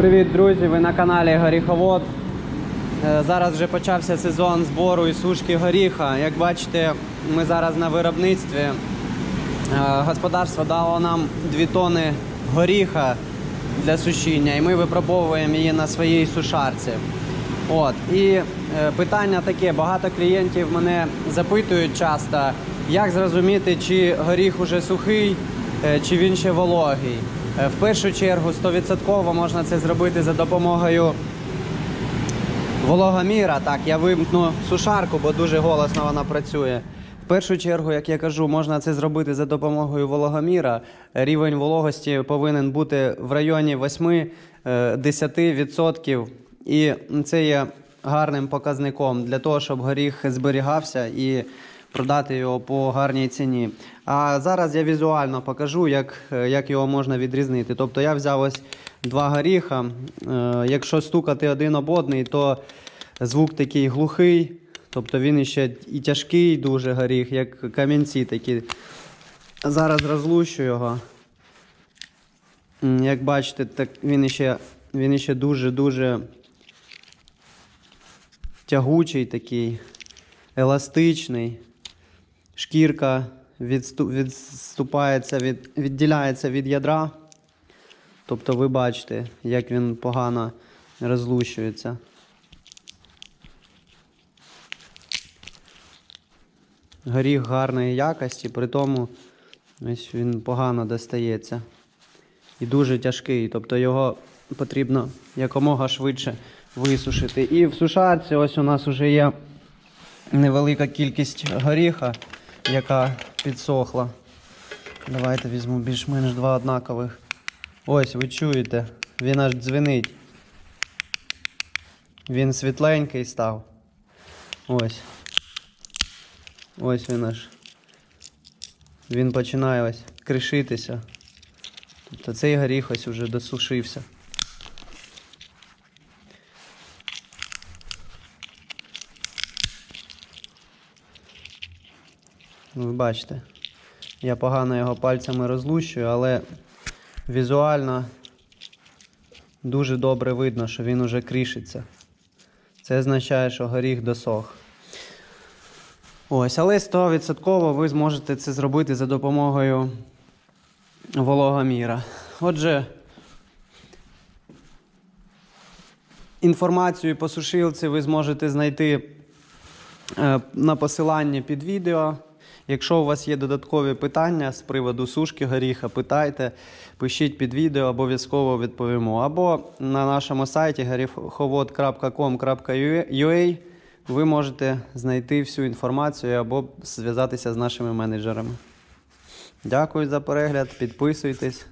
Привіт, друзі! Ви на каналі Горіховод. Е, Зараз вже почався сезон збору і сушки горіха. Як бачите, ми зараз на виробництві. Е, Господарство дало нам 2 тони горіха для сушіння, і ми випробовуємо її на своїй сушарці. От. І е, питання таке: багато клієнтів мене запитують часто, як зрозуміти, чи горіх уже сухий, чи він ще вологий. Е, В першу чергу 100% можна це зробити за допомогою вологоміра. Так, я вимкну сушарку, бо дуже голосно вона працює. В першу чергу, як я кажу, можна це зробити за допомогою вологоміра. Рівень вологості повинен бути в районі 8-10%. І це є гарним показником для того, щоб горіх зберігався і продати його по гарній ціні. А зараз я візуально покажу, як, як його можна відрізнити. Тобто я взяв ось два горіха. Е, Якщо стукати один об одний, то звук такий глухий, тобто він іще і тяжкий дуже горіх, як камінці такі. Зараз розлущу його. Як бачите, так він іще, він іще дуже-дуже тягучий такий, еластичний. Шкірка відступається від, відділяється від ядра. Тобто ви бачите, як він погано розлущується. Горіх гарної якості, при тому ось він погано достається. І дуже тяжкий, тобто його потрібно якомога швидше висушити. І в сушарці ось у нас вже є невелика кількість горіха, яка підсохла. Давайте візьму більш-менш два однакових. Ось, ви чуєте, він аж дзвенить. Він світленький став. Ось. Ось він аж. Він починає ось кришитися. Тобто цей горіх ось уже досушився. Ви бачите, я погано його пальцями розлущую, але візуально дуже добре видно, що він уже крішиться. Це означає, що горіх досох. Ось, але 100% ви зможете це зробити за допомогою вологоміра. Отже, інформацію по сушилці ви зможете знайти е, на посиланні під відео. Якщо у вас є додаткові питання з приводу сушки горіха, питайте, пишіть під відео, обов'язково відповімо. Або на нашому сайті горіховод.com.ua ви можете знайти всю інформацію або зв'язатися з нашими менеджерами. Дякую за перегляд, підписуйтесь.